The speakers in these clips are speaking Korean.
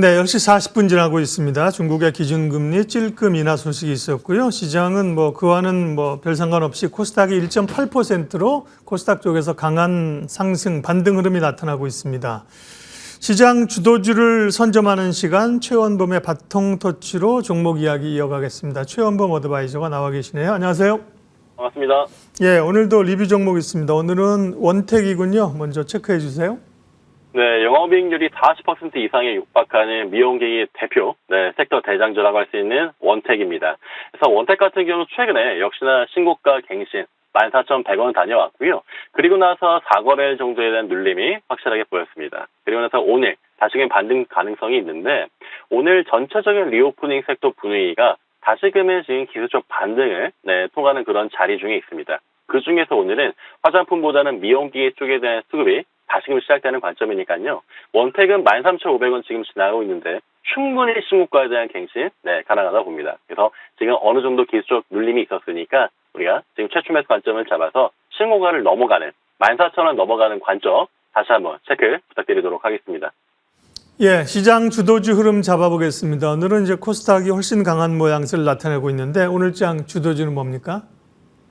네, 10시 40분 지나고 있습니다. 중국의 기준금리 찔끔 인하 소식이 있었고요. 시장은 뭐 그와는 뭐 별 상관없이 코스닥이 1.8%로 코스닥 쪽에서 강한 상승 반등 흐름이 나타나고 있습니다. 시장 주도주를 선점하는 시간 최원범의 바통 터치로 종목 이야기 이어가겠습니다. 최원범 어드바이저가 나와 계시네요. 안녕하세요. 반갑습니다. 예, 오늘도 리뷰 종목 있습니다. 오늘은 원택이군요. 먼저 체크해 주세요. 네, 영업이익률이 40% 이상에 육박하는 미용계의 대표, 네, 섹터 대장주라고 할 수 있는 원택입니다. 그래서 원택 같은 경우 최근에 역시나 신고가 갱신 14,100원 다녀왔고요. 그리고 나서 4거래일 정도에 대한 눌림이 확실하게 보였습니다. 그리고 나서 오늘 다시금 반등 가능성이 있는데 오늘 전체적인 리오프닝 섹터 분위기가 다시금의 지금 기술적 반등을 네, 통하는 그런 자리 중에 있습니다. 그 중에서 오늘은 화장품보다는 미용기계 쪽에 대한 수급이 다시금 시작되는 관점이니까요. 원택은 13,500원 지금 지나가고 있는데 충분히 신고가에 대한 갱신 네, 가능하다고 봅니다. 그래서 지금 어느 정도 기술적 눌림이 있었으니까 우리가 지금 최초 매수 관점을 잡아서 신고가를 넘어가는 14,000원 넘어가는 관점 다시 한번 체크 부탁드리도록 하겠습니다. 예, 시장 주도주 흐름 잡아보겠습니다. 오늘은 이제 코스닥이 훨씬 강한 모양새를 나타내고 있는데 오늘장 주도주는 뭡니까?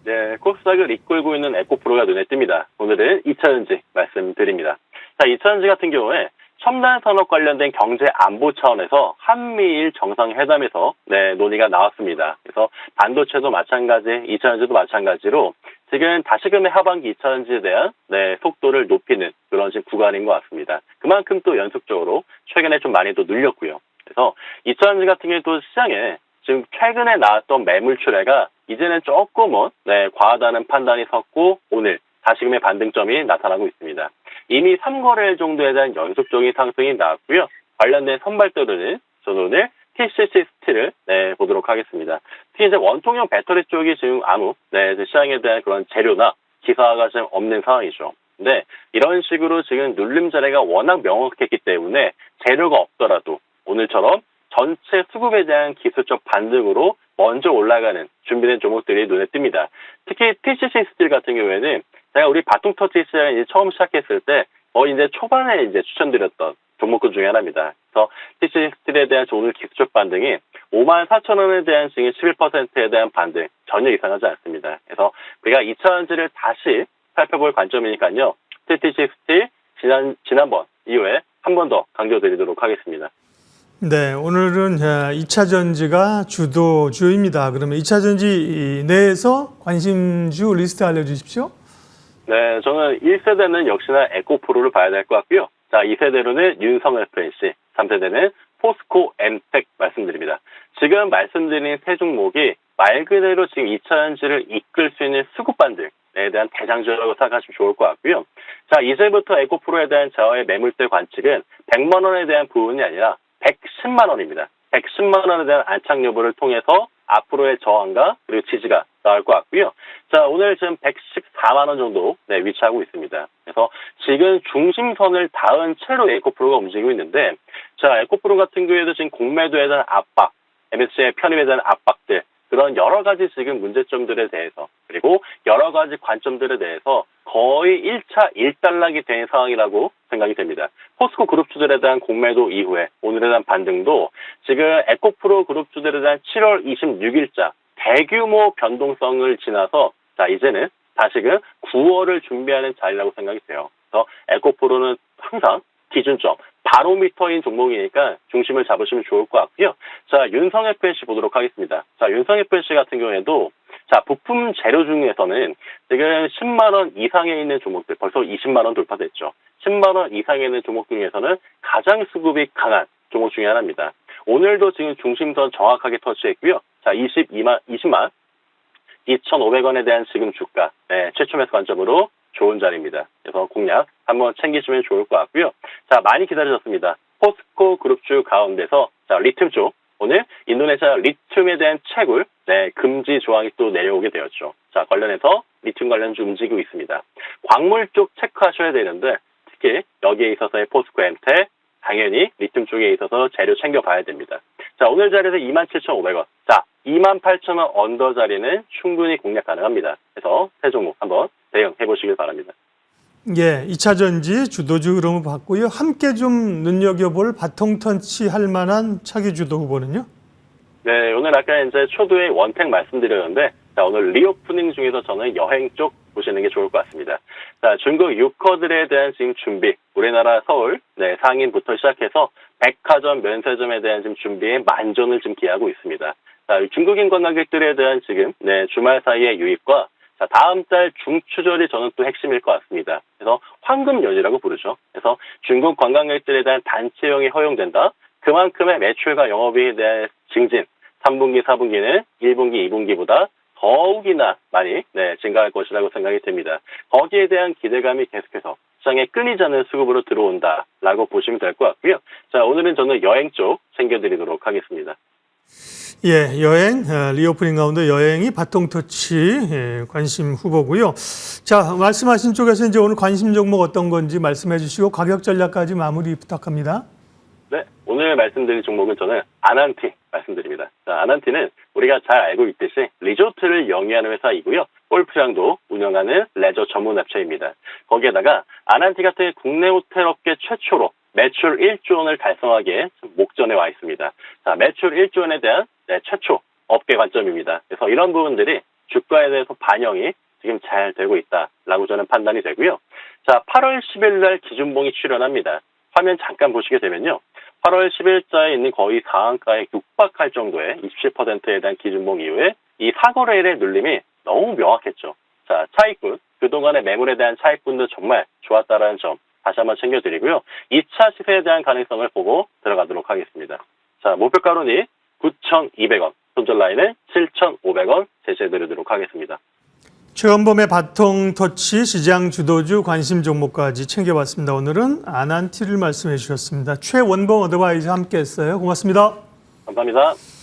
네, 코스닥을 이끌고 있는 에코프로가 눈에 띕니다. 오늘은 2차전지 말씀드립니다. 자, 2차전지 같은 경우에 첨단 산업 관련된 경제 안보 차원에서 한미일 정상회담에서 네, 논의가 나왔습니다. 그래서 반도체도 마찬가지, 2차전지도 마찬가지로 지금 다시금의 하반기 2차전지에 대한 네, 속도를 높이는 그런 지금 구간인 것 같습니다. 그만큼 또 연속적으로 최근에 좀 많이 또 늘렸고요. 그래서 2차전지 같은 경우에 또 시장에 지금 최근에 나왔던 매물 출회가 이제는 조금은 네, 과하다는 판단이 섰고 오늘 다시금의 반등점이 나타나고 있습니다. 이미 3거래일 정도에 대한 연속적인 상승이 나왔고요. 관련된 선발대로는 저는 오늘 TCC 스틸을 네, 보도록 하겠습니다. 특히 이제 원통형 배터리 쪽이 지금 아무 네, 시장에 대한 그런 재료나 기사가 지금 없는 상황이죠. 근데 이런 식으로 지금 눌림 자리가 워낙 명확했기 때문에 재료가 없더라도 오늘처럼 전체 수급에 대한 기술적 반등으로 먼저 올라가는 준비된 종목들이 눈에 띕니다. 특히 TCC 스틸 같은 경우에는 제가 우리 바통 터치 시장을 이제 처음 시작했을 때 거의 이제 초반에 이제 추천드렸던 종목군 중에 하나입니다. 그래서 TCC 스틸에 대한 오늘 기술적 반등이 5만 4천 원에 대한 지금 11%에 대한 반등 전혀 이상하지 않습니다. 그래서 우리가 2차전지를 다시 살펴볼 관점이니까요. TCC 스틸 지난 지난번 이후에 한 번 더 강조드리도록 하겠습니다. 네, 오늘은 2차 전지가 주도주입니다. 그러면 2차 전지 내에서 관심주 리스트 알려주십시오. 네, 저는 1세대는 역시나 에코프로를 봐야 될 것 같고요. 자, 2세대로는 윤성 FNC, 3세대는 포스코 엠텍 말씀드립니다. 지금 말씀드린 세 종목이 말 그대로 지금 2차 전지를 이끌 수 있는 수급반들 에 대한 대장주라고 생각하시면 좋을 것 같고요. 자, 이제부터 에코프로에 대한 저의 매물대 관측은 100만 원에 대한 부분이 아니라 110만 원입니다. 110만 원에 대한 안착 여부를 통해서 앞으로의 저항과 그리고 지지가 나올 것 같고요. 자, 오늘 지금 114만 원 정도 네, 위치하고 있습니다. 그래서 지금 중심선을 닿은 채로 에코프로가 움직이고 있는데 자, 에코프로 같은 경우에도 지금 공매도에 대한 압박, MSCI 편입에 대한 압박들 그런 여러 가지 지금 문제점들에 대해서 그리고 여러 가지 관점들에 대해서 거의 1차 1단락이 된 상황이라고 생각이 됩니다. 포스코 그룹주들에 대한 공매도 이후에 오늘에 대한 반등도 지금 에코프로 그룹주들에 대한 7월 26일자 대규모 변동성을 지나서 자 이제는 다시금 9월을 준비하는 자리라고 생각이 돼요. 그래서 에코프로는 항상 기준점 바로미터인 종목이니까 중심을 잡으시면 좋을 것 같고요. 자, 윤성 FNC 보도록 하겠습니다. 자, 윤성 FNC 같은 경우에도 자, 부품 재료 중에서는 지금 10만 원 이상에 있는 종목들 벌써 20만 원 돌파됐죠. 10만 원 이상에 있는 종목 중에서는 가장 수급이 강한 종목 중에 하나입니다. 오늘도 지금 중심선 정확하게 터치했고요. 자, 22만 20만 2,500원에 대한 지금 주가 네, 최초 매수 관점으로 좋은 자리입니다. 그래서 공략 한번 챙기시면 좋을 것 같고요. 자, 많이 기다려졌습니다. 포스코 그룹주 가운데서 자, 리튬 쪽 오늘 인도네시아 리튬에 대한 채굴 네, 금지 조항이 또 내려오게 되었죠. 자, 관련해서 리튬 관련주 움직이고 있습니다. 광물 쪽 체크하셔야 되는데 특히 여기에 있어서의 포스코 엠텍 당연히 리튬 쪽에 있어서 재료 챙겨봐야 됩니다. 자, 오늘 자리에서 27,500원. 자, 28,000원 언더 자리는 충분히 공략 가능합니다. 그래서 세 종목 한번 대응해 보시길 바랍니다. 예, 2차 전지 주도주 흐름을 봤고요. 함께 좀 눈여겨볼 바통 턴치 할 만한 차기 주도 후보는요? 네, 오늘 아까 이제 초도의 원택 말씀드렸는데, 자, 오늘 리오프닝 중에서 저는 여행 쪽 보시는 게 좋을 것 같습니다. 자, 중국 유커들에 대한 지금 준비, 우리나라 서울, 네, 상인부터 시작해서 백화점, 면세점에 대한 지금 준비에 만전을 지금 기하고 있습니다. 자, 중국인 관광객들에 대한 지금, 네, 주말 사이의 유입과 자, 다음 달 중추절이 저는 또 핵심일 것 같습니다. 그래서 황금 연이라고 부르죠. 그래서 중국 관광객들에 대한 단체용이 허용된다. 그만큼의 매출과 영업이익에 대한 증진, 3분기, 4분기는 1분기, 2분기보다 더욱이나 많이 네, 증가할 것이라고 생각이 됩니다. 거기에 대한 기대감이 계속해서 시장에 끊이지 않는 수급으로 들어온다라고 보시면 될 것 같고요. 자, 오늘은 저는 여행 쪽 챙겨드리도록 하겠습니다. 예, 여행, 어, 리오프닝 가운데 여행이 바통터치 예, 관심 후보고요. 자, 말씀하신 쪽에서 이제 오늘 관심 종목 어떤 건지 말씀해 주시고 가격 전략까지 마무리 부탁합니다. 네, 오늘 말씀드릴 종목은 저는 아난티 말씀드립니다. 자, 아난티는 우리가 잘 알고 있듯이 리조트를 영위하는 회사이고요. 골프장도 운영하는 레저 전문 업체입니다. 거기에다가 아난티 같은 국내 호텔 업계 최초로 매출 1조 원을 달성하기에 목전에 와 있습니다. 자, 매출 1조 원에 대한 네, 최초 업계 관점입니다. 그래서 이런 부분들이 주가에 대해서 반영이 지금 잘 되고 있다라고 저는 판단이 되고요. 자, 8월 10일 날 기준봉이 출현합니다. 화면 잠깐 보시게 되면요. 8월 10일자에 있는 거의 상한가에 육박할 정도의 27%에 대한 기준봉 이후에 이 사거래일의 눌림이 너무 명확했죠. 자, 차익분, 그동안의 매물에 대한 차익분도 정말 좋았다라는 점 다시 한번 챙겨드리고요. 2차 시세에 대한 가능성을 보고 들어가도록 하겠습니다. 자, 목표가로는 9,200원, 손절 라인은 7,500원 제시해드리도록 하겠습니다. 최원범의 바통 터치 시장 주도주 관심 종목까지 챙겨봤습니다. 오늘은 아난티를 말씀해 주셨습니다. 최원범 어드바이저 함께 했어요. 고맙습니다. 감사합니다.